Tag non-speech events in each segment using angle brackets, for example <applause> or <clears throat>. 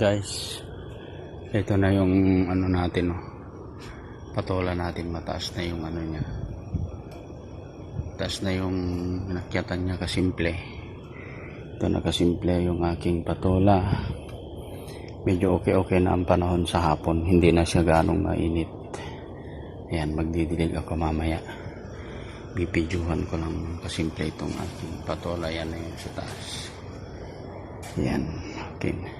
guys. Ito na yung ano natin oh. patola natin mataas na yung ano niya. Taas na yung nakyatan niya kasimple. Ito na kasimple yung aking patola. Medyo okay okay na ang panahon sa hapon. Hindi na siya ganong mainit. Ayan magdidilig ako mamaya. Bibidyohan ko lang kasimple itong aking patola. Yan na yun sa taas. Yan okay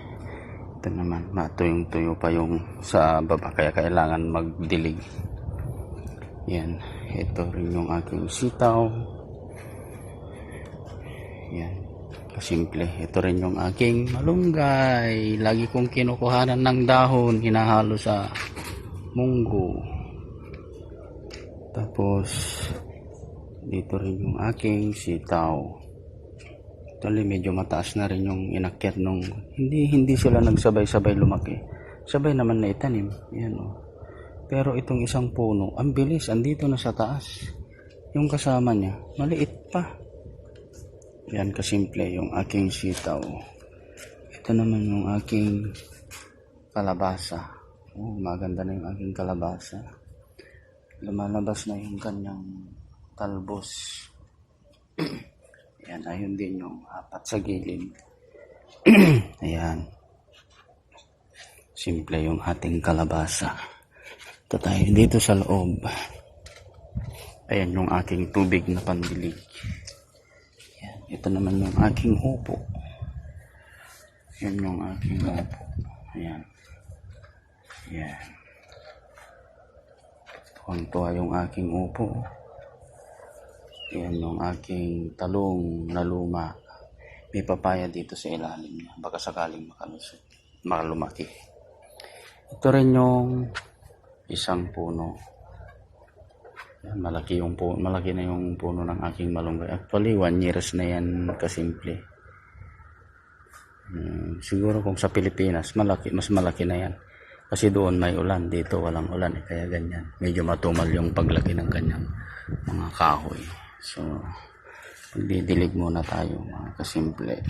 ito naman matuyong tuyo pa yung sa baba kaya kailangan magdilig. Yan ito rin yung aking sitaw. Yan kasimple. Ito rin yung aking malunggay. Lagi kong kinukuhanan ng dahon hinahalo sa munggo. Tapos dito rin yung aking sitaw Actually, medyo mataas na rin yung inakyat nung hindi hindi sila nagsabay-sabay lumaki. Sabay naman na itanim. Yan oh. Pero itong isang puno, ang bilis, andito na sa taas. Yung kasama niya, maliit pa. Yan kasimple yung aking sitaw. Ito naman yung aking kalabasa. Oh, maganda na yung aking kalabasa. Lumalabas na yung kanyang talbos. <clears throat> Ayan, ayun din yung apat sa gilid. <clears throat> Ayan. Simple yung ating kalabasa. Ito tayo dito sa loob. Ayan yung aking tubig na pandilig. Ayan. Ito naman yung aking upo. Ayan yung aking upo. Ayan. Ayan. Tuwang-tuwa yung aking upo. Yan yung aking talong na luma. May papaya dito sa ilalim niya. Baka sakaling makalusot. Makalumaki. Ito rin yung isang puno. Yan, malaki yung puno. Malaki na yung puno ng aking malunggay. Actually, one years na yan kasimple. Hmm, siguro kung sa Pilipinas, malaki, mas malaki na yan. Kasi doon may ulan, dito walang ulan, eh, kaya ganyan. Medyo matumal yung paglaki ng kanyang mga kahoy. So, magdidilig muna tayo mga kasimple.